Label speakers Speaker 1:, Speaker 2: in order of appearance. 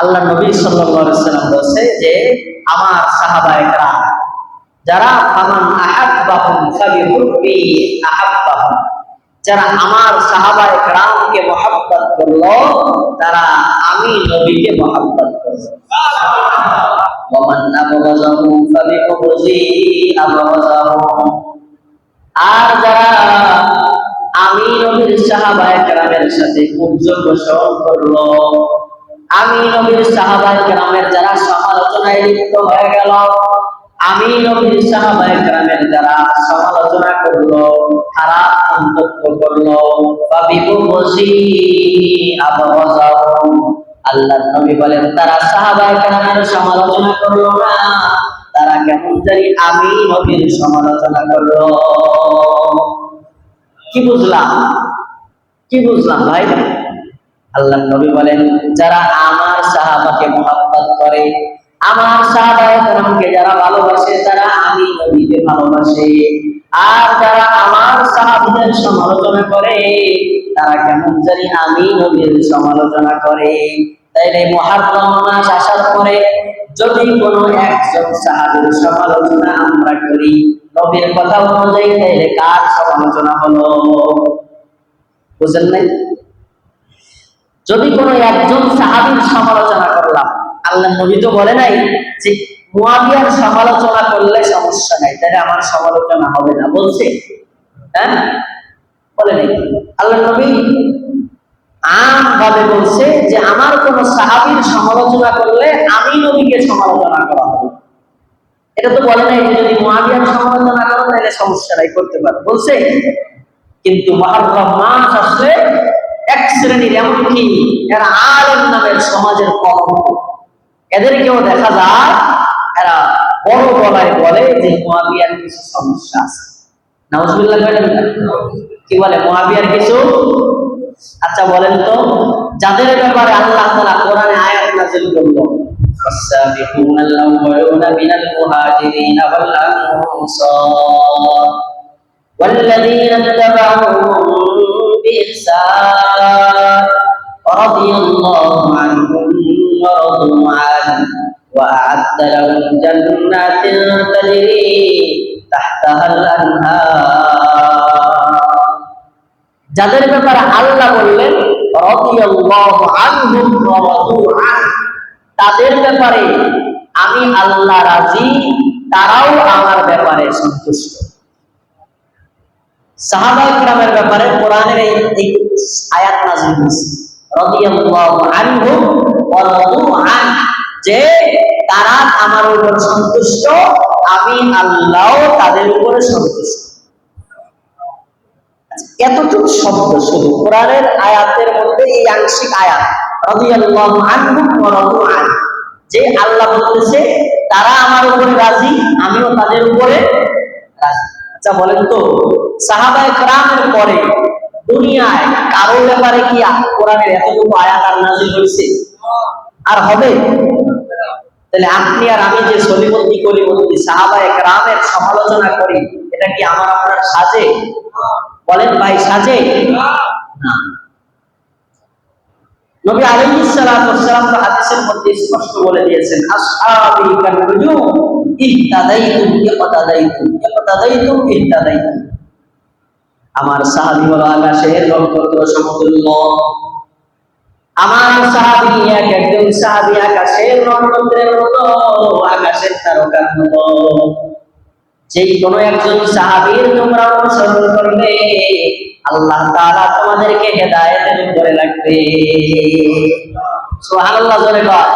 Speaker 1: আল্লাহ নবী সাল্লাম বলছে যে, আমার সাহাবা একরা যারা আমান আহাব্বাহুম ফাবিহুব্বি যারা আমার সাহাবা একরামকে মহাব্বত করল, তারা আমি নবীকে মহাব্বত করল আর যারা আমি নবীর সাহাবায়ে কেরামের সাথে পূজ্য পোষণ করল আমি নবীর সাহাবায়ে কেরামের যারা সমালোচনায় লিপ্ত হয়ে গেল, আমি নবীর সাহাবায়ে গ্রামের যারা সমালোচনা করল খারাপ মন্তব্য করল আল্লাহ নবী বলেন, তারা সাহাবায়ে কেরামের সমালোচনা করল না, তারা কেমন জানি আমি নবীর সমালোচনা করল। কি বুঝলাম? কি বুঝলাম ভাই? আল্লাহ নবী বলেন, যারা আমার সাহাবাকে মোহাব্বত করে, আমার সাহাবাকে যারা ভালোবাসে, তারা আমি নবীকে ভালোবাসে। আর যারা আমার সাহাবিদের সমালোচনা করে, তারা কেমন জানি আমি নবীর সমালোচনা করে। তাইলে মহাত্মা মাস আসার পরে যদি কোনো একজন সাহাবির সমালোচনা আমরা করি, নবীর কথা অনুযায়ী তাইলে কার সমালোচনা হলো? বুঝলেন নাই? যদি কোনো একজন সাহাবির সমালোচনা করলাম, আল্লাহ নবী তো বলে নাই যে মুয়াবিয়ার সমালোচনা করলে সমস্যা নাই, তাহলে আমার সমালোচনা হবে না, বলছে। হ্যাঁ? বলে নাই। আল্লাহ নবী আম ভাবে বলছে যে আমার কোন সাহাবির সমালোচনা করলে আমি নবীকে সমালোচনা করা হবে। এটা তো বলে নাই যে যদি মুয়াবিয়ার সমালোচনা করো, তাহলে সমস্যা নাই, করতে পারো। বলছে, কিন্তু মহারম মাস আসলে শ্রেণীর এমনকি এরা আলেম নামের সমাজের কলঙ্ক এদেরকেও দেখা যায় এরা বড় গলায় বলে যে মহাবিয়ার কিছু সমস্যা আছে নাউজুবিল্লাহ বলেন না? কি বলে মহাবিয়ার কিছু আচ্ছা বলেন তো যাদের ব্যাপারে আল্লাহ তাআলা কোরআনে আয়াত নাযিল করলো والسابقون الأولون من المهاجرين والأنصار والذين اتبعوهم لهم جنات تجري تحتها الأنهار যাদের ব্যাপারে আল্লাহ বললেন রাদিয়াল্লাহু আনহুম ওয়া রাদু আন তাদের ব্যাপারে আমি আল্লাহ রাজি তারাও আমার ব্যাপারে সন্তুষ্ট সাহাবা ইকরামের ব্যাপারে কোরআনের এই এই আয়াত নাযিল হয়েছে রাদিয়াল্লাহু আনহুম ওয়া রাদু আন যে তারা আমার উপর সন্তুষ্ট, আমি আল্লাহ তাদের উপরে সন্তুষ্ট। এতটুকু শব্দ শুধু। কোরআনের আয়াতের মধ্যে এই আংশিক আয়াত যে আল্লাহ বলতেছে তারা আমার উপরে রাজি, আমিও তাদের উপরে রাজি। আচ্ছা বলেন তো সাহাবায়ে কেরামের পরে দুনিয়ায় কারও ব্যাপারে কি কোরআনের এতটুকু আয়াত আর নাজিল হয়েছে? আর হবে? তাহলে আপনি আর আমি যে সলিমতি করি বলছি, সাহাবায়ে কেরামের সমালোচনা করি, এটা কি আমার আপনার সাজে? বলেন ভাই, সাজে? না। নবী তো হাদিসের মধ্যে স্পষ্ট বলে দিয়েছেন, আসহাবি আমার সাহাবী হলো আকাশের নক্ষত্র সমতুল্য আমার সাহাবী এক একজন সাহাবি আকাশের নক্ষত্রের মতো, আকাশের তারকার মতো যেই কোনো একজন সাহাবির তোমরা অনুসরণ করবে, আল্লাহ তাআলা তোমাদেরকে হেদায়েতের উপরে রাখবে। সুবহানাল্লাহ, জোরে কর।